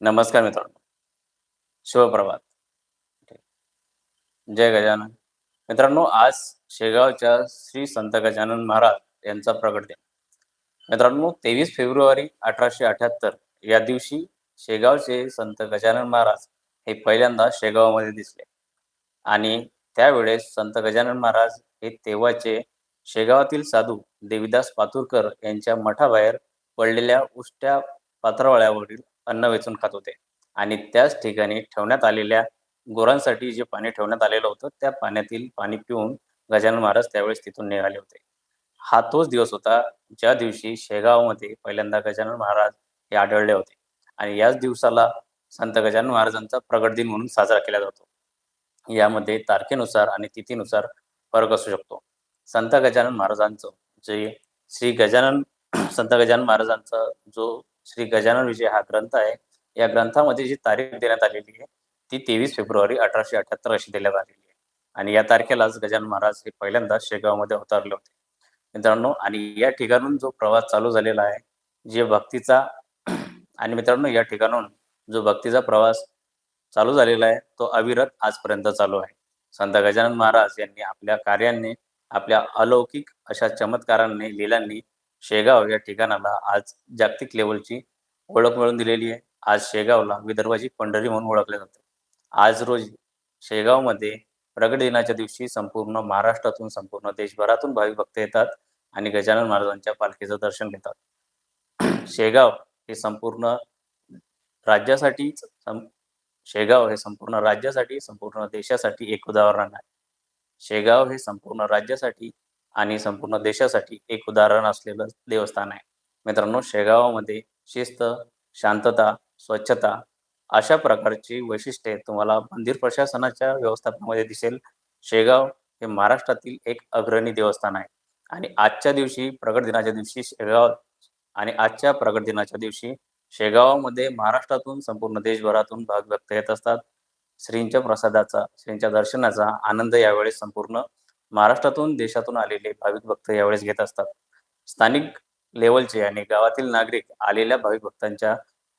नमस्कार मित्रांनो. शुभप्रभात. जय गजानन. मित्रांनो आज शेगावच्या श्री संत गजानन महाराज यांचा प्रगट दिन. मित्रांनो तेवीस फेब्रुवारी अठराशे अठ्याहत्तर या दिवशी शेगावचे संत गजानन महाराज हे पहिल्यांदा शेगावमध्ये दिसले. आणि त्यावेळेस संत गजानन महाराज हे तेव्हाचे शेगावातील साधू देवीदास पातुरकर यांच्या मठाबाहेर पडलेल्या उष्ट्या पात्रावळ्यावरील अन्न वेचून खात होते. आणि त्याच ठिकाणी ठेवण्यात आलेल्या गुरांसाठी जे पाणी ठेवण्यात आलेलं होतं त्या पाण्यातील पाणी पिऊन गजानन महाराज त्यावेळेस तिथून निघाले होते. हा तोच दिवस होता ज्या दिवशी शेगावमध्ये पहिल्यांदा गजानन महाराज हे आढळले होते. आणि याच दिवसाला संत गजानन महाराजांचा प्रगट दिन म्हणून साजरा केला जातो. यामध्ये तारखेनुसार आणि तिथीनुसार फरक असू शकतो. संत गजानन महाराजांचं जे श्री गजानन संत गजानन महाराजांचा जो श्री गजानन विजय हा ग्रंथ आहे. या ग्रंथामध्ये जी तारीख देण्यात आलेली आहे ती तेवीस फेब्रुवारी अठराशे अठ्याहत्तर अशी देण्यात आलेली आहे. आणि या तारखेलाच गजानन महाराज हे पहिल्यांदा शेगावमध्ये उतरले होते. मित्रांनो आणि या ठिकाणून जो प्रवास चालू झालेला आहे जे भक्तीचा आणि मित्रांनो या ठिकाणून जो भक्तीचा प्रवास चालू झालेला आहे तो अविरत आजपर्यंत चालू आहे. संत गजानन महाराज यांनी आपल्या कार्याने आपल्या अलौकिक अशा चमत्कारांनी लीलांनी शेगाव या ठिकाणाला आज जागतिक लेवलची ओळख मिळवून दिलेली आहे. आज शेगावला विदर्भाची पंढरी म्हणून ओळखले जाते. आज रोजी शेगावमध्ये प्रगट दिनाच्या दिवशी संपूर्ण महाराष्ट्रातून संपूर्ण देशभरातून भाविक भक्त येतात आणि गजानन महाराजांच्या पालखीचं दर्शन घेतात. शेगाव हे संपूर्ण राज्यासाठी शेगाव हे संपूर्ण राज्यासाठी संपूर्ण देशासाठी एक उदाहरण आहे. शेगाव हे संपूर्ण राज्यासाठी आणि संपूर्ण देशासाठी एक उदाहरण असलेलं देवस्थान आहे. मित्रांनो शेगावामध्ये शिस्त शांतता स्वच्छता अशा प्रकारची वैशिष्ट्ये तुम्हाला मंदिर प्रशासनाच्या व्यवस्थापनामध्ये दिसेल. शेगाव हे महाराष्ट्रातील एक अग्रणी देवस्थान आहे. आणि आजच्या दिवशी प्रगट दिनाच्या दिवशी शेगाव आणि आजच्या प्रगट दिनाच्या दिवशी शेगावामध्ये महाराष्ट्रातून संपूर्ण देशभरातून भाग व्यक्त येत असतात. श्रींच्या प्रसादाचा श्रींच्या दर्शनाचा आनंद यावेळेस संपूर्ण महाराष्ट्रातून देशातून आलेले भाविक भक्त यावेळेस घेत असतात. स्थानिक लेवलचे आणि गावातील नागरिक आलेल्या भाविक भक्तांच्या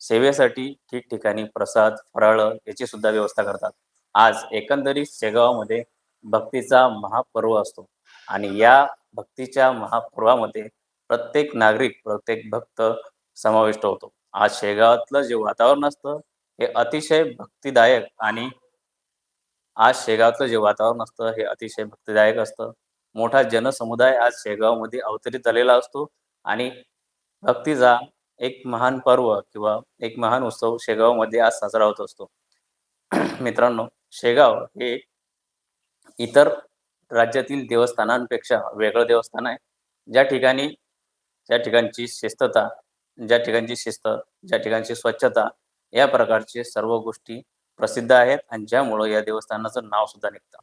सेवेसाठी ठिकठिकाणी प्रसाद फराळ याची सुद्धा व्यवस्था करतात. आज एकंदरीत शेगावामध्ये भक्तीचा महापर्व असतो आणि या भक्तीच्या महापर्वामध्ये प्रत्येक नागरिक प्रत्येक भक्त समाविष्ट होतो. आज शेगावातलं जे वातावरण असतं हे अतिशय भक्तिदायक आणि आज शेगावचं जे वातावरण असतं हे अतिशय भक्तिदायक असतं. मोठा जनसमुदाय आज शेगावमध्ये अवतरित झालेला असतो आणि भक्तीचा एक महान पर्व किंवा एक महान उत्सव शेगावमध्ये आज साजरा होत असतो. मित्रांनो शेगाव हे इतर राज्यातील देवस्थानांपेक्षा वेगळं देवस्थान आहे. ज्या ठिकाणी ज्या ठिकाणची शिस्तता ज्या ठिकाणची शिस्त ज्या ठिकाणची स्वच्छता या प्रकारचे सर्व गोष्टी प्रसिद्ध आहेत आणि ज्यामुळं या देवस्थानाचं नाव सुद्धा निघतं.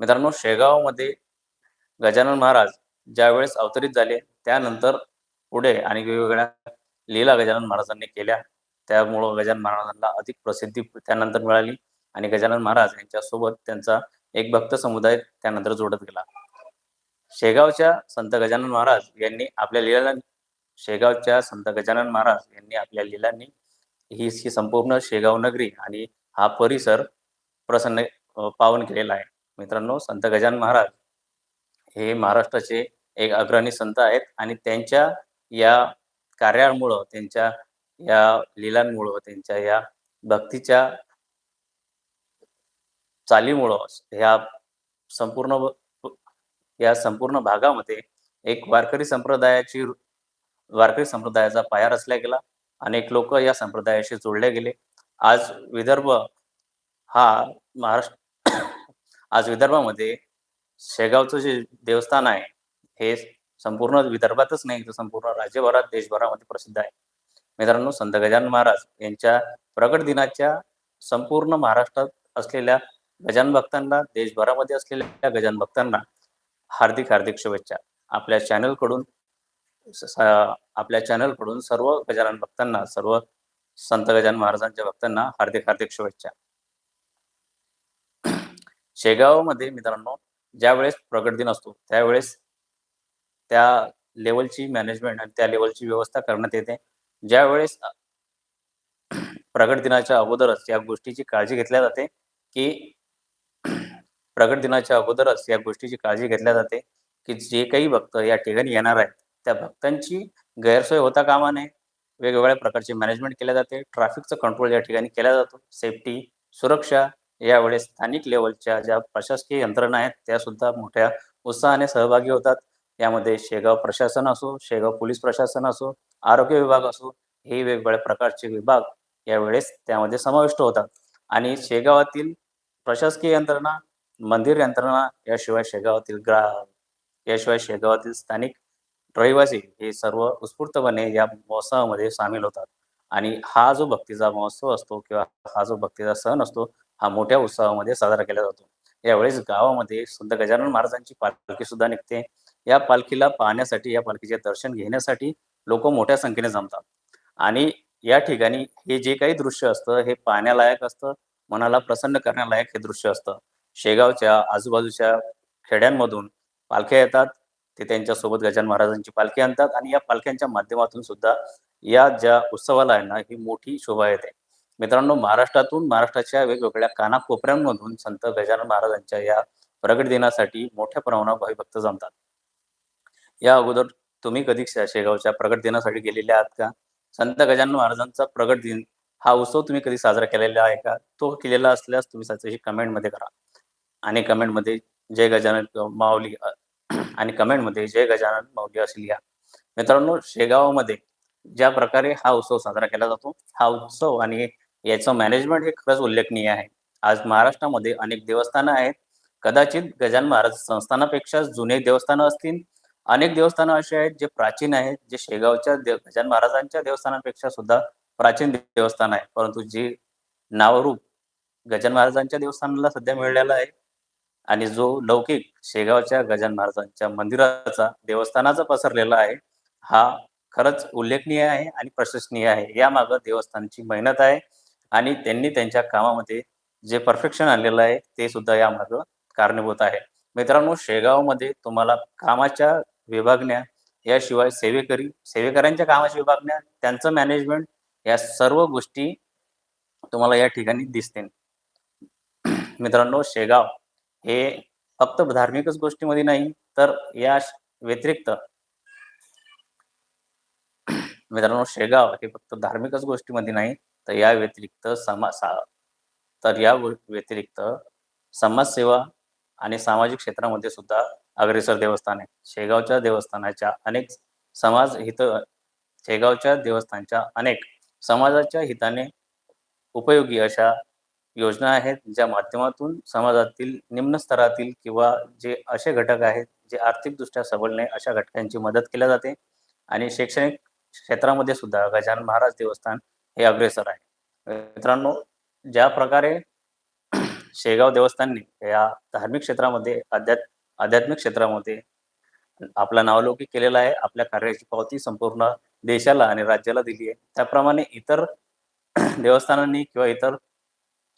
मित्रांनो शेगावमध्ये गजानन महाराज ज्यावेळेस अवतरित झाले त्यानंतर पुढे आणि वेगवेगळ्या लीला गजानन महाराजांनी केल्या. त्यामुळं गजानन महाराजांना अधिक प्रसिद्धी त्यानंतर मिळाली आणि गजानन महाराज यांच्यासोबत त्यांचा एक भक्त समुदाय त्यानंतर जोडत गेला. शेगावच्या संत गजानन महाराज यांनी आपल्या लीला शेगावच्या संत गजानन महाराज यांनी आपल्या लीलांनी ही संपूर्ण शेगाव नगरी आणि हा परिसर प्रसन्न पावन केलेला आहे. मित्रांनो संत गजानन महाराज हे महाराष्ट्राचे एक अग्रणी संत आहेत आणि त्यांच्या या कार्यामुळं त्यांच्या या लिलांमुळं त्यांच्या या भक्तीच्या चालीमुळं ह्या संपूर्ण या संपूर्ण भागामध्ये एक वारकरी संप्रदायाची वारकरी संप्रदायाचा पाया रचला गेला. अनेक लोक या संप्रदायाशी जोडले गेले. आज विदर्भ हा महाराष्ट्र आज विदर्भामध्ये शेगावचं जे देवस्थान आहे हे संपूर्ण विदर्भातच नाही तर संपूर्ण राज्यभरात देशभरामध्ये प्रसिद्ध आहे. मित्रांनो संत गजानन महाराज यांच्या प्रगट दिनाच्या संपूर्ण महाराष्ट्रात असलेल्या गजान भक्तांना देशभरामध्ये असलेल्या गजान भक्तांना हार्दिक हार्दिक शुभेच्छा. आपल्या चॅनलकडून आपल्या चॅनलकडून सर्व गजानन भक्तांना सर्व संत गजानन महाराजांच्या भक्तांना हार्दिक हार्दिक शुभेच्छा. शेगावमध्ये मित्रांनो ज्या वेळेस प्रगट दिन असतो त्यावेळेस त्या लेवलची मॅनेजमेंट आणि त्या लेवलची व्यवस्था करण्यात येते. ज्या वेळेस प्रगट दिनाच्या अगोदरच या गोष्टीची काळजी घेतल्या जाते की प्रगट दिनाच्या अगोदरच या गोष्टीची काळजी घेतल्या जाते की जे काही भक्त या ठिकाणी येणार आहेत त्या भक्तांची गैरसोय होता कामा नये. वेगवेगळ्या प्रकारचे मॅनेजमेंट केल्या जाते. ट्रॅफिकचं कंट्रोल या ठिकाणी केला जातो सेफ्टी सुरक्षा यावेळेस स्थानिक लेवलच्या ज्या प्रशासकीय यंत्रणा आहेत त्या सुद्धा मोठ्या उत्साहाने सहभागी होतात. यामध्ये शेगाव प्रशासन असो शेगाव पोलीस प्रशासन असो आरोग्य विभाग असो हे वेगवेगळ्या प्रकारचे विभाग यावेळेस त्यामध्ये समाविष्ट होतात. आणि शेगावातील प्रशासकीय यंत्रणा मंदिर यंत्रणा याशिवाय शेगावातील ग्रा याशिवाय शेगावातील स्थानिक रहिवासी हे सर्व उत्स्फूर्तपणे या महोत्सवामध्ये सामील होतात. आणि हा जो भक्तीचा महोत्सव असतो किंवा हा जो भक्तीचा सण असतो हा मोठ्या उत्सवामध्ये साजरा केला जातो. यावेळेस गावामध्ये संत गजानन महाराजांची पालखी सुद्धा निघते. या पालखीला पाहण्यासाठी या पालखीचे दर्शन घेण्यासाठी लोक मोठ्या संख्येने जमतात. आणि या ठिकाणी हे जे काही दृश्य असतं हे पाहण्यालायक असतं मनाला प्रसन्न करण्यालायक हे दृश्य असतं. शेगावच्या आजूबाजूच्या खेड्यांमधून पालख्या येतात. ते त्यांच्यासोबत गजान महाराजांची पालखी आणतात आणि या पालख्यांच्या माध्यमातून सुद्धा या ज्या उत्सवाला आहे ना ही मोठी शोभा येते. मित्रांनो महाराष्ट्रातून महाराष्ट्राच्या वेगवेगळ्या कानाकोपऱ्यांमधून संत गजानन महाराजांच्या या प्रगट दिनासाठी मोठ्या प्रमाणावर भाविभक्त जमतात. या अगोदर तुम्ही कधी शेगावच्या प्रगट दिनासाठी गेलेले आहात का? संत गजानन महाराजांचा प्रगट दिन हा उत्सव तुम्ही कधी साजरा केलेला आहे का? तो केलेला असल्यास तुम्ही त्याच्याशी कमेंटमध्ये करा. आणि कमेंटमध्ये जय गजानन माऊली आणि कमेंटमध्ये जय गजानन मौली असे लिहा. मित्रांनो शेगावमध्ये ज्या प्रकारे हा उत्सव साजरा केला जातो हा उत्सव आणि याचं मॅनेजमेंट हे खरंच उल्लेखनीय आहे. आज महाराष्ट्रामध्ये अनेक देवस्थानं आहेत. कदाचित गजानन महाराज संस्थानापेक्षा जुने देवस्थानं असतील. अनेक देवस्थानं अशी आहेत जे प्राचीन आहेत जे शेगावच्या देव गजानन महाराजांच्या देवस्थानापेक्षा सुद्धा प्राचीन देवस्थान आहे. परंतु जे नावरूप गजानन महाराजांच्या देवस्थानाला सध्या मिळालेलं आहे आणि जो लौकिक शेगावच्या गजान महाराजांच्या मंदिराचा देवस्थानाचा पसरलेला आहे हा खरंच उल्लेखनीय आहे आणि प्रशंसनीय आहे. यामागं देवस्थानची मेहनत आहे आणि त्यांनी त्यांच्या कामामध्ये जे परफेक्शन आणलेलं आहे ते सुद्धा यामागं कारणीभूत आहे. मित्रांनो शेगावमध्ये तुम्हाला कामाच्या विभागण्या याशिवाय सेवेकरी सेवेकऱ्यांच्या कामाच्या विभागण्या त्यांचं मॅनेजमेंट या सर्व गोष्टी तुम्हाला या ठिकाणी दिसतील. मित्रांनो शेगाव हे फक्त धार्मिकच गोष्टीमध्ये नाही तर या व्यतिरिक्त मित्रांनो शेगाव हे फक्त धार्मिकच गोष्टीमध्ये नाही तर या व्यतिरिक्त समा तर या व्यतिरिक्त समाजसेवा आणि सामाजिक क्षेत्रामध्ये सुद्धा अग्रेसर देवस्थान आहे. शेगावच्या देवस्थानाच्या अनेक समाज हित शेगावच्या देवस्थानच्या अनेक समाजाच्या हिताने उपयोगी अशा योजना आहेत ज्या माध्यमातून समाजातील निम्न स्तरातील किंवा जे असे घटक आहेत जे आर्थिकदृष्ट्या सबल नाही अशा घटकांची मदत केल्या जाते आणि शैक्षणिक क्षेत्रामध्ये सुद्धा गजानन महाराज देवस्थान हे अग्रेसर आहे. मित्रांनो ज्या प्रकारे शेगाव देवस्थानने या धार्मिक क्षेत्रामध्ये अध्यात् आध्यात्मिक क्षेत्रामध्ये आपला नावलौकिक केलेला आहे आपल्या कार्याची पावती संपूर्ण देशाला आणि राज्याला दिली आहे त्याप्रमाणे इतर देवस्थानांनी किंवा इतर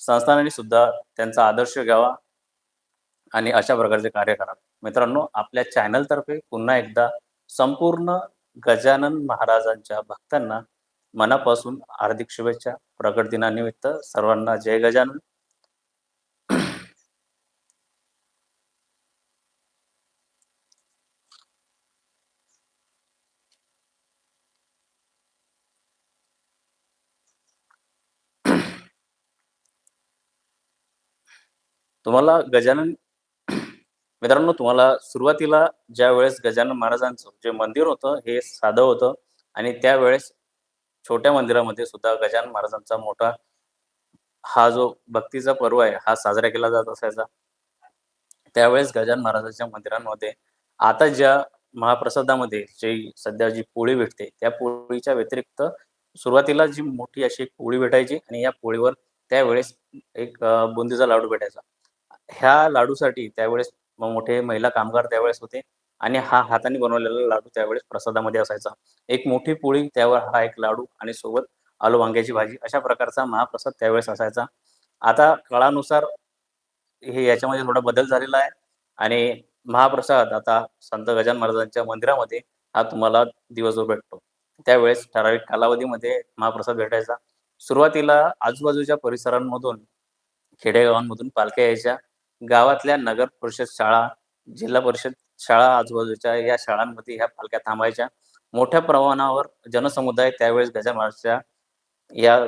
संस्थानांनी सुद्धा त्यांचा आदर्श घ्यावा आणि अशा प्रकारचे कार्य करा. मित्रांनो आपल्या चॅनलतर्फे पुन्हा एकदा संपूर्ण गजानन महाराजांच्या भक्तांना मनापासून हार्दिक शुभेच्छा. प्रगट दिनानिमित्त सर्वांना जय गजानन. तुम्हाला गजानन मित्रांनो तुम्हाला सुरुवातीला ज्या वेळेस गजानन महाराजांचं जे मंदिर होतं हे साधं होतं आणि त्यावेळेस छोट्या मंदिरामध्ये सुद्धा गजानन महाराजांचा मोठा हा जो भक्तीचा पर्व आहे हा साजरा केला जात असायचा. त्यावेळेस गजानन महाराजांच्या मंदिरांमध्ये आता ज्या महाप्रसादामध्ये जी सध्या जी पोळी भेटते त्या पोळीच्या व्यतिरिक्त सुरुवातीला जी मोठी अशी एक पोळी भेटायची आणि या पोळीवर त्यावेळेस एक बुंदीचा लाडू भेटायचा. ह्या लाडूसाठी त्यावेळेस मोठे महिला कामगार त्यावेळेस होते आणि हा हाताने बनवलेला लाडू त्यावेळेस प्रसादामध्ये असायचा. एक मोठी पोळी त्यावर हा एक लाडू आणि सोबत आलू वांग्याची भाजी अशा प्रकारचा महाप्रसाद त्यावेळेस असायचा. आता काळानुसार हे याच्यामध्ये थोडा बदल झालेला आहे आणि महाप्रसाद आता संत गजान महाराजांच्या मंदिरामध्ये हा तुम्हाला दिवसभर भेटतो. त्यावेळेस ठराविक कालावधीमध्ये महाप्रसाद भेटायचा. सुरुवातीला आजूबाजूच्या परिसरांमधून खेडेगावांमधून पालख्या यायच्या. गावातल्या नगर परिषद शाळा जिल्हा परिषद शाळा आजूबाजूच्या या शाळांमध्ये ह्या पालख्या थांबायच्या. मोठ्या प्रमाणावर जनसमुदाय त्यावेळेस गजामारच्या या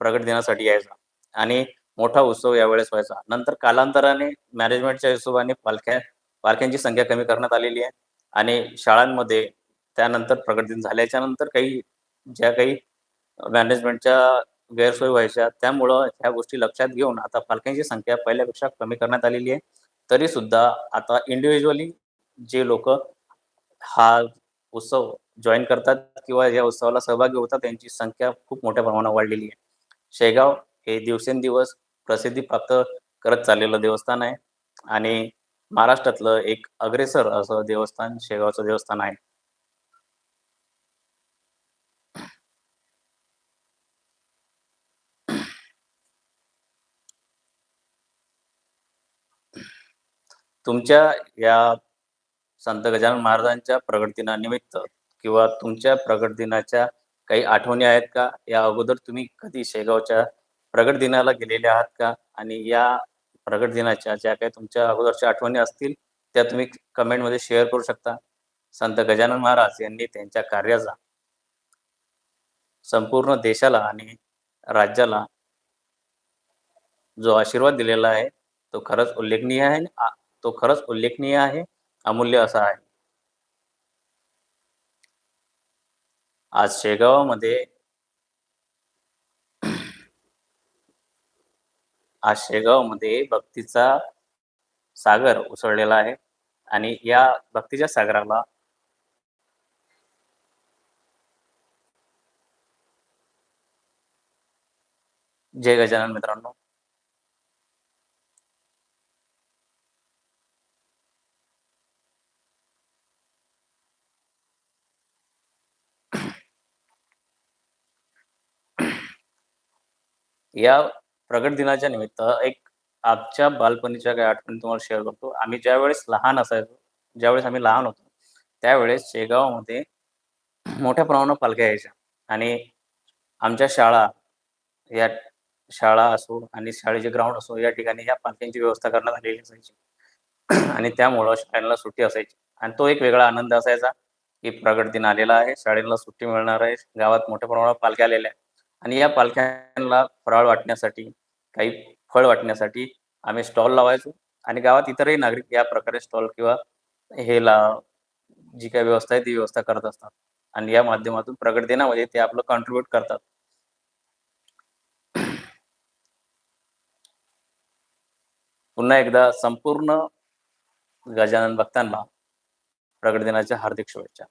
प्रगट दिनासाठी यायचा आणि मोठा उत्सव यावेळेस व्हायचा. नंतर कालांतराने मॅनेजमेंटच्या हिशोबाने पालख्या पालख्यांची संख्या कमी करण्यात आलेली आहे आणि शाळांमध्ये त्यानंतर प्रगट दिन झाल्याच्यानंतर काही ज्या काही मॅनेजमेंटच्या गैरसोय व्हायच्या. त्यामुळं ह्या गोष्टी लक्षात घेऊन आता पालख्यांची संख्या पहिल्यापेक्षा कमी करण्यात आलेली आहे. तरी सुद्धा आता इंडिव्हिज्युअली जे लोक हा उत्सव जॉईन करतात किंवा या उत्सवाला सहभागी होतात त्यांची संख्या खूप मोठ्या प्रमाणात वाढलेली आहे. शेगाव हे दिवसेंदिवस प्रसिद्धी प्राप्त करत चाललेलं देवस्थान आहे. आणि महाराष्ट्रातलं एक अग्रेसर असं देवस्थान शेगावचं देवस्थान आहे. तुमच्या या संत गजानन महाराजांच्या प्रगट दिनानिमित्त किंवा तुमच्या प्रगट दिनाच्या काही आठवणी आहेत का? या अगोदर तुम्ही कधी शेगावच्या प्रगट दिनाला गेलेले आहात का? आणि या प्रगट दिनाच्या ज्या काही तुमच्या अगोदरच्या आठवणी असतील त्या तुम्ही कमेंटमध्ये शेअर करू शकता. संत गजानन महाराज यांनी त्यांच्या कार्याचा संपूर्ण देशाला आणि राज्याला जो आशीर्वाद दिलेला आहे तो खरंच उल्लेखनीय आहे तो खरंच उल्लेखनीय आहे अमूल्य असा आहे. आज शेगावामध्ये आज शेगावमध्ये भक्तीचा सागर उसळलेला आहे आणि या भक्तीच्या सागराला जय गजानन मित्रांनो. या प्रगट दिनाच्या निमित्त एक आमच्या बालपणीच्या काही आठवणी तुम्हाला शेअर करतो. आम्ही ज्यावेळेस लहान असायचो ज्यावेळेस आम्ही लहान होतो त्यावेळेस शेगावमध्ये मोठ्या प्रमाणावर पालख्या यायच्या. आणि आमच्या शाळा या शाळा असो आणि शाळेचे ग्राउंड असो या ठिकाणी या पालख्यांची व्यवस्था करण्यात आलेली असायची. आणि त्यामुळं शाळेला सुट्टी असायची. आणि तो एक वेगळा आनंद असायचा की प्रगट दिन आलेला आहे शाळेला सुट्टी मिळणार आहे गावात मोठ्या प्रमाणावर पालख्या आलेल्या आहेत. आणि या पालख्यांना फराळ वाटण्यासाठी काही फळ वाटण्यासाठी आम्ही स्टॉल लावायचो. आणि गावात इतरही नागरिक या प्रकारे स्टॉल किंवा हे ला जी काही व्यवस्था आहे ती व्यवस्था करत असतात. आणि या माध्यमातून प्रगट देण्यामध्ये ते आपलं कॉन्ट्रीब्युट करतात. पुन्हा एकदा संपूर्ण गजानन भक्तांना प्रगट दिनाच्या हार्दिक शुभेच्छा.